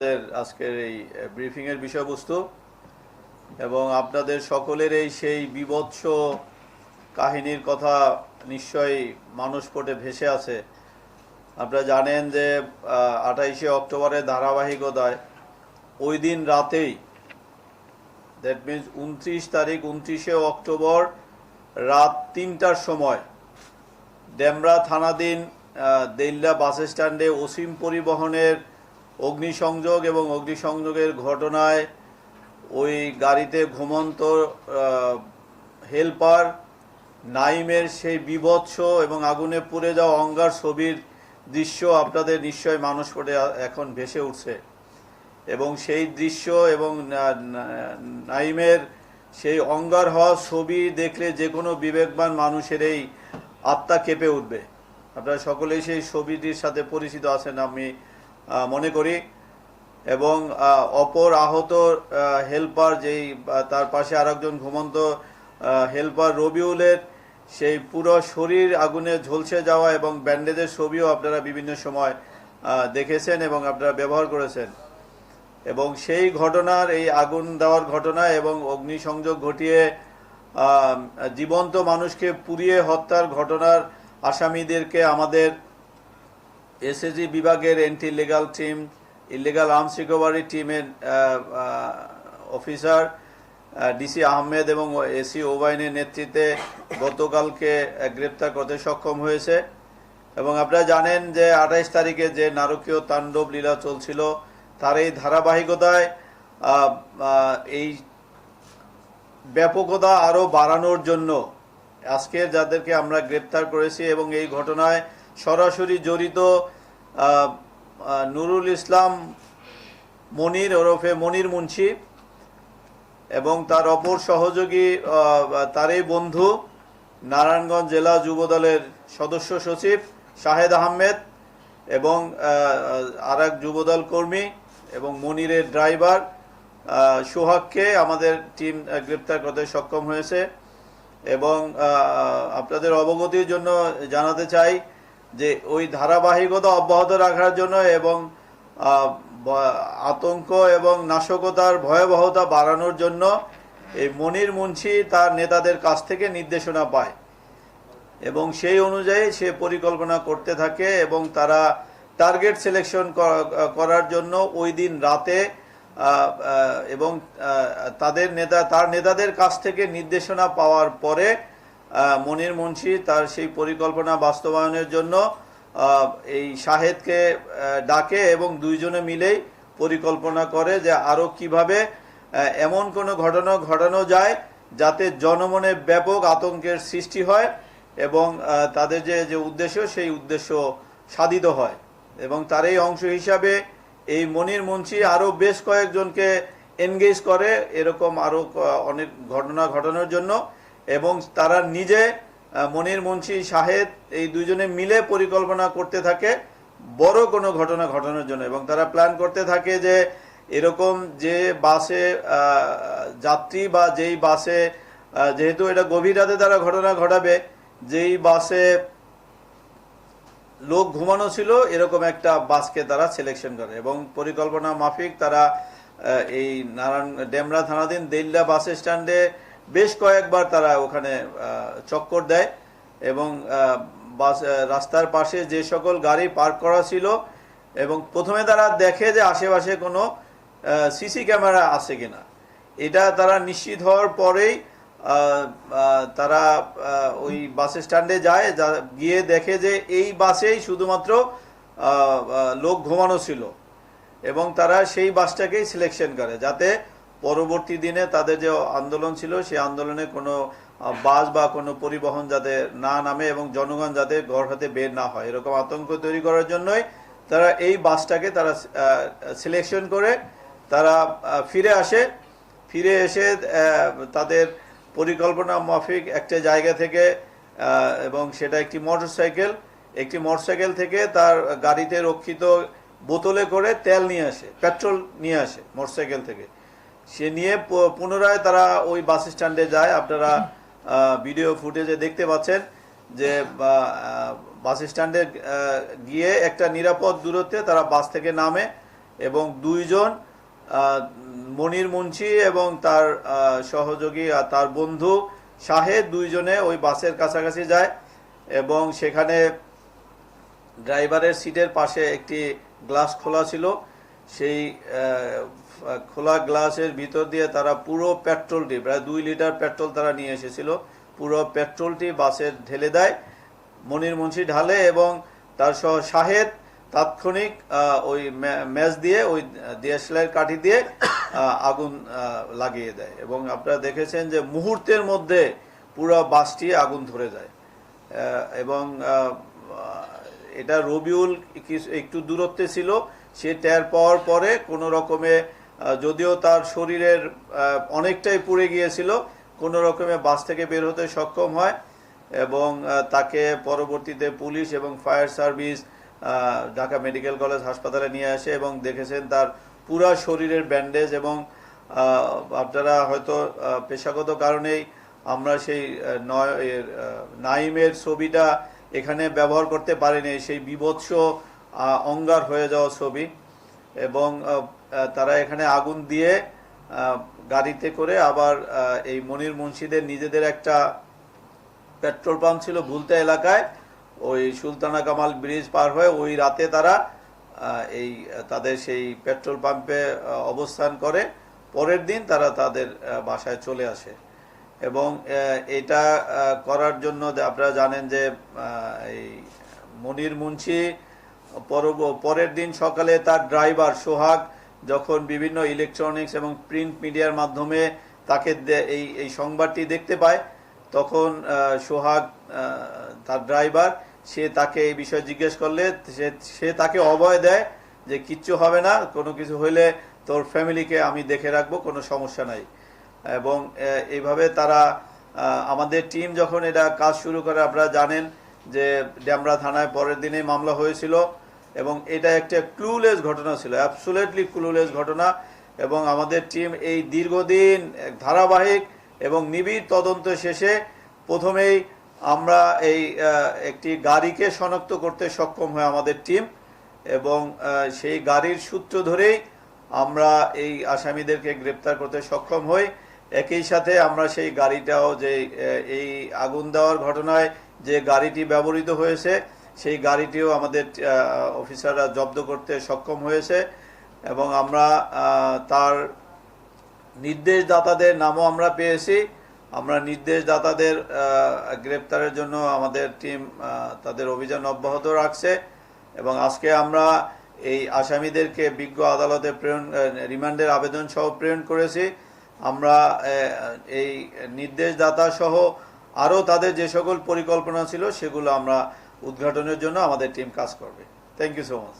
আমাদের আজকের এই ব্রিফিং এর বিষয়বস্তু এবং আপনাদের সকলের এই সেই বিভৎস কাহিনীর কথা নিশ্চয়ই মানুষ পটে ভেসে আছে আপনারা জানেন যে আঠাইশে অক্টোবরের ধারাবাহিকতায় ওই দিন রাতেই দ্যাট মিন্স উনত্রিশ তারিখ উনত্রিশে অক্টোবর রাত তিনটার সময় ডেমরা থানাধীন আহ, দেইল্লা বাস স্ট্যান্ডে অসীম পরিবহনের অগ্নিসংযোগ এবং অগ্নিসংযোগের ঘটনায় ওই গাড়িতে ঘুমন্ত হেলপার নাইমের সেই বিভৎস এবং আগুনে পুড়ে যাওয়া অঙ্গার ছবির দৃশ্য আপনাদের নিশ্চয় মানুষ পটে এখন ভেসে উঠছে। এবং সেই দৃশ্য এবং নাইমের সেই অঙ্গার হওয়া ছবি দেখলে যে কোনো বিবেকবান মানুষের এই আত্মা কেঁপে উঠবে। আপনারা সকলেই সেই ছবিটির সাথে পরিচিত আছেন, আমি মনে করি। এবং অপর আহত হেল্পার যেই তার পাশে আরেকজন ঘুমন্ত হেল্পার রবিউলের, সেই পুরো শরীর আগুনে ঝলসে যাওয়া এবং ব্যান্ডেজের ছবিও আপনারা বিভিন্ন সময় দেখেছেন এবং আপনারা ব্যবহার করেছেন। এবং সেই ঘটনার, এই আগুন দেওয়ার ঘটনা এবং অগ্নিসংযোগ ঘটিয়ে জীবন্ত মানুষকে পুড়িয়ে হত্যার ঘটনার আসামিদেরকে আমাদের এসএসজি বিভাগের anti legal team illegal arms recovery টিমের অফিসার ডিসি আহমেদ এবং এসি ওবাইনের নেতৃত্বে গতকালকে গ্রেপ্তার করতে সক্ষম হয়েছে। এবং আপনারা জানেন যে আঠাইশ তারিখে যে নারকীয় তাণ্ডব লীলা চলছিল, তার এই ধারাবাহিকতায় এই ব্যাপকতা আরও বাড়ানোর জন্য আজকে যাদেরকে আমরা গ্রেপ্তার করেছি এবং এই ঘটনায় সরাসরি জড়িত নুরুল ইসলাম মনির ওরফে মনির মুন্সি এবং তার অপর সহযোগী তারই বন্ধু নারায়ণগঞ্জ জেলা যুবদলের সদস্য সচিব শাহেদ আহমেদ এবং আর এক যুবদল কর্মী এবং মনিরের ড্রাইভার সোহাগকে আমাদের টিম গ্রেপ্তার করতে সক্ষম হয়েছে এবং আপনাদের অবগতির জন্য জানাতে চাই যে ওই ধারাবাহিকতা অব্যাহত রাখার জন্য এবং আতঙ্ক এবং নাশকতার ভয়াবহতা বাড়ানোর জন্য এই মনির মুন্সি তার নেতাদের কাছ থেকে নির্দেশনা পায়। এবং সেই অনুযায়ী সে পরিকল্পনা করতে থাকে এবং তারা টার্গেট সিলেকশন করার জন্য ওই দিন রাতে এবং তাদের নেতা, তার নেতাদের কাছ থেকে নির্দেশনা পাওয়ার পরে মনির মুন্সি তার সেই পরিকল্পনা বাস্তবায়নের জন্য এই শাহেদকে ডাকে এবং দুইজনে মিলেই পরিকল্পনা করে যে আরও কীভাবে এমন কোনো ঘটনা ঘটানো যায় যাতে জনমনে ব্যাপক আতঙ্কের সৃষ্টি হয় এবং তাদের যে যে উদ্দেশ্য, সেই উদ্দেশ্য সাধিত হয়। এবং তার এই অংশ হিসাবে এই মনির মুন্সি আরও বেশ কয়েকজনকে এনগেজ করে এরকম আরও অনেক ঘটনা ঘটানোর জন্য। এবং তারা নিজে মনির মুন্সি, শাহেদ এই দুজনে মিলে পরিকল্পনা করতে থাকে, বড় কোনো ঘটনা ঘটানোর জন্য। এবং তারা প্ল্যান করতে থাকে যে এরকম যে বাসে যাত্রী বা যেই বাসে যেহেতু এটা গভীর রাতে তারা ঘটনা ঘটাবে, যেই বাসে লোক ঘুমানো ছিল, এরকম একটা বাসকে তারা সিলেকশন করে। এবং পরিকল্পনা মাফিক তারা এই নারায়ণ, ডেমরা থানাধীন দেল্লা বাস স্ট্যান্ডে বেশ কয়েকবার তারা ওখানে চক্কর দেয় এবং বাস রাস্তার পাশে যে সকল গাড়ি পার্ক করা ছিল এবং প্রথমে তারা দেখে যে আশেপাশে কোনো সিসি ক্যামেরা আছে কিনা। এটা তারা নিশ্চিত হওয়ার পরেই তারা ওই বাস স্ট্যান্ডে যায় গিয়ে দেখে যে এই বাসেই শুধুমাত্র লোক ঘুমানো ছিল এবং তারা সেই বাসটাকেই সিলেকশন করে যাতে পরবর্তী দিনে তাদের যে আন্দোলন ছিল সেই আন্দোলনে কোনো বাস বা কোনো পরিবহন যাতে না নামে এবং জনগণ যাতে ঘর হাতে বের না হয়, এরকম আতঙ্ক তৈরি করার জন্যই তারা এই বাসটাকে তারা সিলেকশন করে তারা ফিরে আসে। ফিরে এসে তাদের পরিকল্পনা মাফিক একটা জায়গা থেকে এবং সেটা একটি মোটরসাইকেল একটি মোটরসাইকেল থেকে তার গাড়িতে রক্ষিত বোতলে করে তেল নিয়ে আসে, পেট্রোল নিয়ে আসে মোটরসাইকেল থেকে। সে নিয়ে পুনরায় তারা ওই বাস স্ট্যান্ডে যায়। আপনারা ভিডিও ফুটেজে দেখতে পাচ্ছেন যে বাস স্ট্যান্ডে গিয়ে একটা নিরাপদ দূরত্বে তারা বাস থেকে নামে এবং দুইজন মনির মুন্সি এবং তার সহযোগী আর তার বন্ধু শাহেদ দুইজনে ওই বাসের কাছাকাছি যায় এবং সেখানে ড্রাইভারের সিটের পাশে একটি গ্লাস খোলা ছিল। সেই খোলা গ্লাসের ভিতর দিয়ে তারা পুরো পেট্রোলটি প্রায় দুই লিটার পেট্রোল তারা নিয়ে এসেছিল। পুরো পেট্রোলটি বাসে ঢেলে দেয়, মনির মুন্সি ঢালে এবং তার সহ শাহেদ তাৎক্ষণিক ওই ম্যা- ম্যাচ দিয়ে, ওই ডিএসএলআর কাঠি দিয়ে আগুন লাগিয়ে দেয় এবং আপনারা দেখেছেন যে মুহূর্তের মধ্যে পুরো বাসটি আগুন ধরে যায়। এবং এটা রবিউল একটু দূরত্বে ছিল সে টের পাওয়ার পরে কোনো রকমে যদিও তার শরীরের অনেকটাই পুড়ে গিয়েছিল, কোনো রকমে বাস থেকে বের হতে সক্ষম হয় এবং তাকে পরবর্তীতে পুলিশ এবং fire service Dhaka medical college হাসপাতালে নিয়ে আসে এবং দেখেছেন তার পুরা শরীরের ব্যান্ডেজ এবং আপনারা হয়তো পেশাগত কারণেই আমরা সেই নয় নাইমের ছবিটা এখানে ব্যবহার করতে পারিনি, সেই বিভৎস অঙ্গার হয়ে যাওয়া ছবি এবং তারা এখানে আগুন দিয়ে গাড়িতে করে আবার এই মনির মুন্সিদের নিজেদের একটা পেট্রোল পাম্প ছিল ভুলতা এলাকায়, ওই সুলতানা কামাল ব্রিজ পার হয়ে ওই রাতে তারা এই, তাদের সেই পেট্রোল পাম্পে অবস্থান করে। পরের দিন তারা তাদের বাসায় চলে আসে এবং এটা করার জন্য আপনারা জানেন যে এই মনির মুন্সি পরের দিন সকালে তার ড্রাইভার সোহাগ যখন বিভিন্ন ইলেকট্রনিক্স এবং প্রিন্ট মিডিয়ার মাধ্যমে তাকে এই এই সংবাদটি দেখতে পায়, তখন সোহাগ তার ড্রাইভার, সে তাকে এই বিষয়ে জিজ্ঞেস করলে, সে সে তাকে অভয় দেয় যে কিচ্ছু হবে না, কোনো কিছু হইলে তোর ফ্যামিলিকে আমি দেখে রাখব, কোনো সমস্যা নাই। এবং এইভাবে তারা আমাদের টিম যখন এটা কাজ শুরু করে, আপনারা জানেন যে ড্যামরা থানায় পরের দিনেই মামলা হয়েছিল। এবং এটা একটা ক্লুলেস ঘটনা ছিল অ্যাবসুলেটলি ক্লুলেস ঘটনা এবং আমাদের টিম এই দীর্ঘদিন ধারাবাহিক এবং নিবিড় তদন্ত শেষে প্রথমেই আমরা এই একটি গাড়িকে শনাক্ত করতে সক্ষম হয় আমাদের টিম এবং সেই গাড়ির সূত্র ধরেই আমরা এই আসামিদেরকে গ্রেপ্তার করতে সক্ষম হই। একই সাথে আমরা সেই গাড়িটাও যে এই আগুন দেওয়ার ঘটনায় যে গাড়িটি ব্যবহৃত হয়েছে সেই গাড়িটিও আমাদের অফিসাররা জব্দ করতে সক্ষম হয়েছে এবং আমরা তার নির্দেশদাতাদের নামও আমরা পেয়েছি। আমরা নির্দেশদাতাদের গ্রেপ্তারের জন্য আমাদের টিম তাদের অভিযান অব্যাহত রাখছে এবং আজকে আমরা এই আসামিদেরকে বিজ্ঞ আদালতে প্রেরণ রিমান্ডের আবেদন সহ প্রেরণ করেছি। আমরা এই নির্দেশদাতা সহ আরও তাদের যে সকল পরিকল্পনা ছিল সেগুলো আমরা উদ্ঘাটনের জন্য আমাদের টিম কাজ করবে। Thank you so much